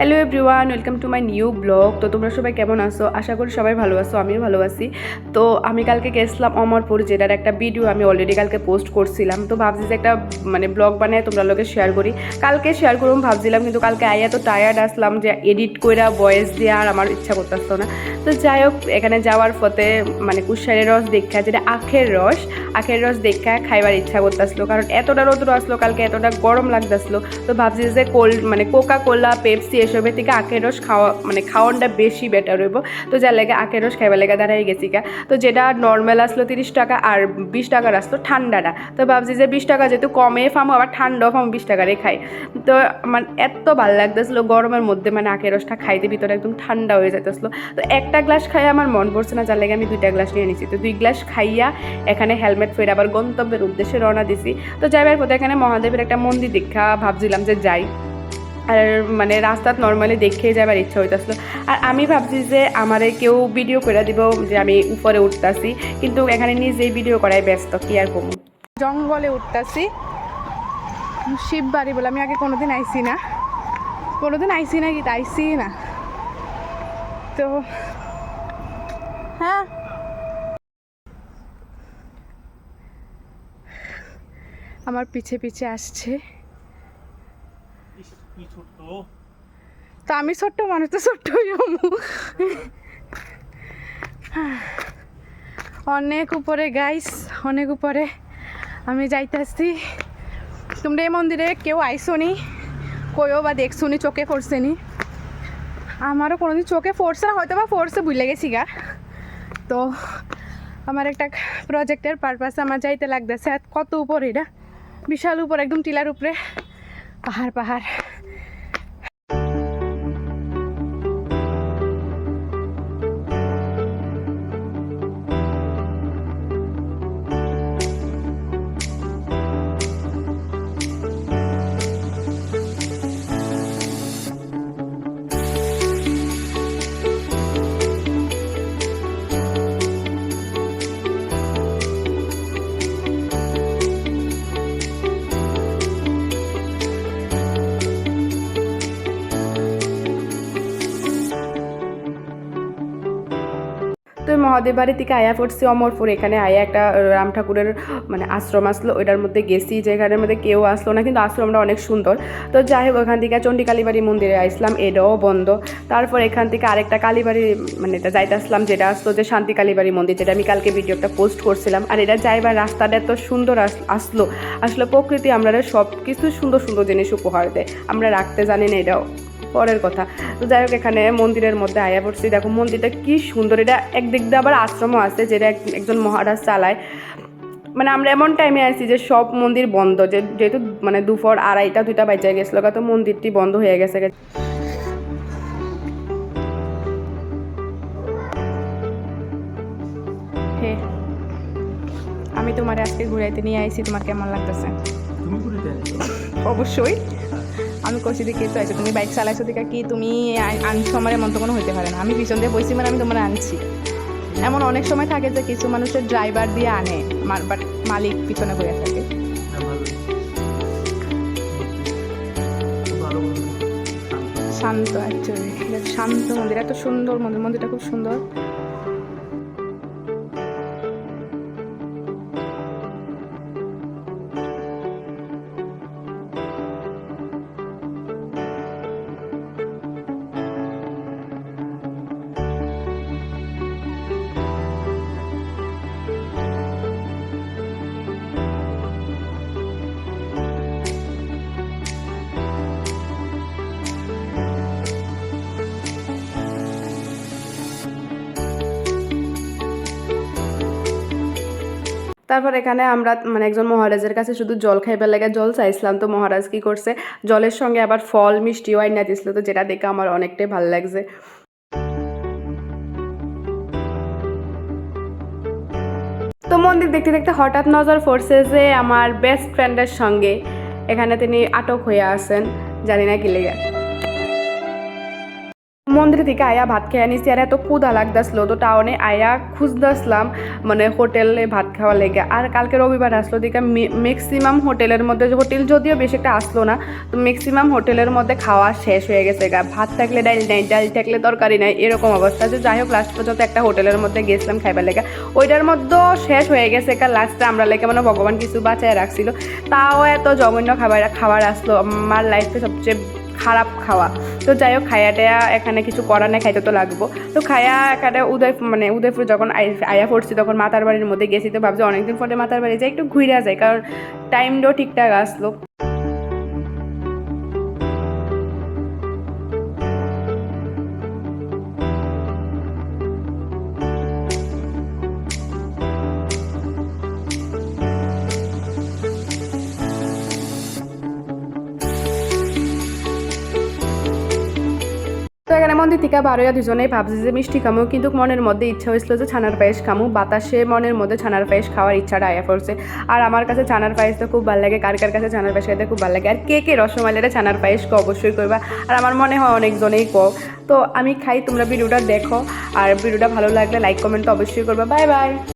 Hello everyone welcome to my new blog তো তোমরা সবাই কেমন আছো? আশা করি সবাই ভালো আছো, আমিও ভালো আছি। তো আমি কালকে গেছিলাম অমরপুর, যেটার একটা ভিডিও আমি অলরেডি কালকে পোস্ট করছিলাম। তো ভাবছি যে একটা মানে ব্লগ বানায় তোমরা লোকে শেয়ার করি। কালকে শেয়ার করুম ভাবছিলাম, কিন্তু কালকে আইয়া তো টায়ার্ড আসলাম যে এডিট কইরা ভয়েস দিয়ে আর আমার ইচ্ছা করতেছ না। তো যাই হোক, এখানে যাওয়ার পথে মানে কুশারের রস দেখা, যেটা আখের রস আখের রস দেখা খাইবার ইচ্ছা করতেছিল। কারণ এতটা রোদ্র আসলো, কালকে এতটা গরম লাগতেছিল। তো ভাবছি যে কোল্ড মানে কোকা কোলা পেপসি এসবের থেকে আখের রস খাওয়া মানে খাওয়ানটা বেশি বেটার হইব। তো যার লেগে আখের রস খাইবার লেগে দাঁড়াই গেছি গা। তো যেটা নর্মাল আসলো তিরিশ টাকা আর বিশ টাকার আসলো ঠান্ডাটা। তো ভাবছি যে বিশ টাকা যেহেতু কমে ফামো, আবার ঠান্ডাও ফামো বিশ টাকারে খাই। তো মানে এত ভালো লাগতেছিলো গরমের মধ্যে মানে আখের রসটা খাইতে, ভিতরে একদম ঠান্ডা হয়ে যেতেছিলো তো একটা গ্লাস খাই আমার মন পড়ছে না, যার লেগে আমি দুইটা গ্লাস নিয়ে নিছি। তো দুই গ্লাস খাইয়া এখানে হেলমেট ফের আবার গন্তব্যের উদ্দেশ্যে রওনা দিছি। তো যাইবার পথে এখানে মহাদেবের একটা মন্দির দেখা, ভাবছিলাম যে যাই। আর মানে রাস্তাত নর্মালি দেখে যাবার ইচ্ছা হইতাছিল। আর আমি ভাবছি যে আমারে কেউ ভিডিও করে দিব যে আমি উপরে উঠতাছি, কিন্তু এখানে নিজেই ভিডিও করাই ব্যস্ত, কি আর কমু? জঙ্গলে উঠতাছি। শিব বাড়ি বলে, আমি আগে কোনোদিন আইছি না। কোনোদিন আইছি না কি? আইসি না। তো হ্যাঁ। আমার পিছে পিছে আসছে। কি ছোট্ট? তো আমি ছোট্ট মানুষ, তো ছোট্টই হমু অনেক উপরে গাইস অনেক উপরে। আমি যাইতেছি। তোমরা এই মন্দিরে কেউ আইসনি? কইও বা দেখছনি চোখে পড়ছেনি আমারও কোনোদিন চোখে পড়ছে না হয়তো বা পড়ছে, ভুলে গেছি গা। তো, আমার একটা প্রজেক্টের পারপাসে আমার যাইতে লাগতেছে। কত উপরে এটা? বিশাল উপর, একদম টিলার উপরে। পাহাড় পাহাড়। মহাদেব বাড়ি থেকে আয়া পড়ছি অমরপুর এখানে আয়া একটা রাম ঠাকুরের মানে আশ্রম আসলো, ওইটার মধ্যে গেছি, যেখানের মধ্যে কেউ আসলো না, কিন্তু আশ্রমটা অনেক সুন্দর। তো যাই হোক, ওখান থেকে চণ্ডী কালীবাড়ি মন্দিরে আসলাম এটাও বন্ধ। তারপর এখান থেকে আরেকটা কালীবাড়ি মানে এটা যাইতে আসলাম, যেটা আসলো যে শান্তি কালীবাড়ি মন্দির, যেটা আমি কালকে ভিডিওটা পোস্ট করছিলাম। আর এটা যাইবার রাস্তাটা এত সুন্দর আস- আসলো। আসলে প্রকৃতি আমরা সব কিছু সুন্দর সুন্দর জিনিস উপহার দেয়। আমরা রাখতে জানি না এটাও। পরের কথা। তো যাই হোক এখানে মন্দিরের মধ্যে আয়া পড়ছি। দেখো মন্দিরটা কি সুন্দর। এটা একদিক দিয়ে আবার আশ্রমও আছে যেটা এক- একজন মহারাজ চালায়। মানে আমরা এমন টাইমে আছি যে সব মন্দির বন্ধ। যে যেহেতু মানে দুপুর আড়াইটা দুইটা বাজে গেছিল তো মন্দিরটি বন্ধ হয়ে গেছে। হে আমি তোমার আজকে ঘুরাইতে নিয়ে আইছি। তোমার কেমন লাগতেছে? অবশ্যই। আমি কইছি দেখি তো আইছো তুমি বাইক চালাইছো দেখে কি তুমি আন- আনছো আমার এমন তো কোনো হইতে পারে না। আমি পিছন দিয়ে বইছি মানে আমি তোমার আনছি। এমন অনেক সময় থাকে যে কিছু মানুষের ড্রাইভার দিয়ে আনে বাট মালিক পিছনে বইয়া থাকে। শান্ত অ্যাকচুয়ালি শান্ত মন্দির, এত সুন্দর মন্দির, মন্দিরটা খুব সুন্দর। তারপর এখানে আমরা মানে একজন মহারাজের কাছে শুধু জল খাইবার লাগে, জল চাইছিলাম। তো মহারাজ কি করছে? জলের সঙ্গে আবার ফল, মিষ্টি মিষ্টিও আইনা দিছিল। তো যেটা দেখে আমার অনেকটাই ভালো লাগছে। তো মন্দির দেখতে দেখতে হঠাৎ নজর পড়ছে যে আমার বেস্ট ফ্রেন্ডের সঙ্গে এখানে তিনি আটক হয়ে আছেন। জানি না কি লেগে। মন্দির থেকে আয়া ভাত খেয়ে নিছি আর এত ক্ষুদা লাগতেছিল তো টাউনে আয়া খুঁজতেছিলাম মানে হোটেলে ভাত খাওয়া লেগে। আর কালকে রবিবার আসলো দিকে ম্যাক্সিমাম হোটেলের মধ্যে হোটেল যদিও বেশি একটা আসলো না, তো ম্যাক্সিমাম হোটেলের মধ্যে খাওয়া শেষ হয়ে গেছে গা। ভাত থাকলে ডাল নাই ডাল থাকলে তরকারি নাই এরকম অবস্থা যে যাই হোক লাস্ট পর্যন্ত একটা হোটেলের মধ্যে গেছিলাম খাইবার লেগে। ওইটার মধ্যেও শেষ হয়ে গেছে গা লাস্টে আমরা লেগে মানে ভগবান কিছু বাঁচায় রাখছিল তাও এত জঘন্য খাবার খাবার আসলো আমার লাইফে সবচেয়ে খারাপ খাওয়া। তো যাই হোক খায়া টায়া এখানে কিছু করা নেই, খাইতে তো লাগবো। তো খায়া এখানে উদয় মানে উদয়পুর যখন আয়া পড়ছি, তখন মাতার বাড়ির মধ্যে গেছি, তো ভাবছি অনেকদিন পরে মাতার বাড়ি যাই, একটু ঘুরে যায় কারণ টাইমটাও ঠিকঠাক আসলো। মন্দির থেকে বারোয়া দুজনেই ভাবছি যে মিষ্টি খামু, কিন্তু মনের মধ্যে ইচ্ছা হয়েছিল যে ছানার পায়েস খামু। বাতাসে মনের মধ্যে ছানার পায়েস খাওয়ার ইচ্ছাটা আয়া পড়ছে আর আমার কাছে ছানার পায়েস তো খুব ভালো লাগে, কার কার কাছে ছানার পায়েস খেতে খুব ভালো লাগে? আর কে কে রসমালাইটা ছানার পায়েসকে অবশ্যই করবা। আর আমার মনে হয় অনেকজনেই কও তো আমি খাই, তোমরা ভিডিওটা দেখো। আর ভিডিওটা ভালো লাগলে লাইক কমেন্ট অবশ্যই করবা। Bye bye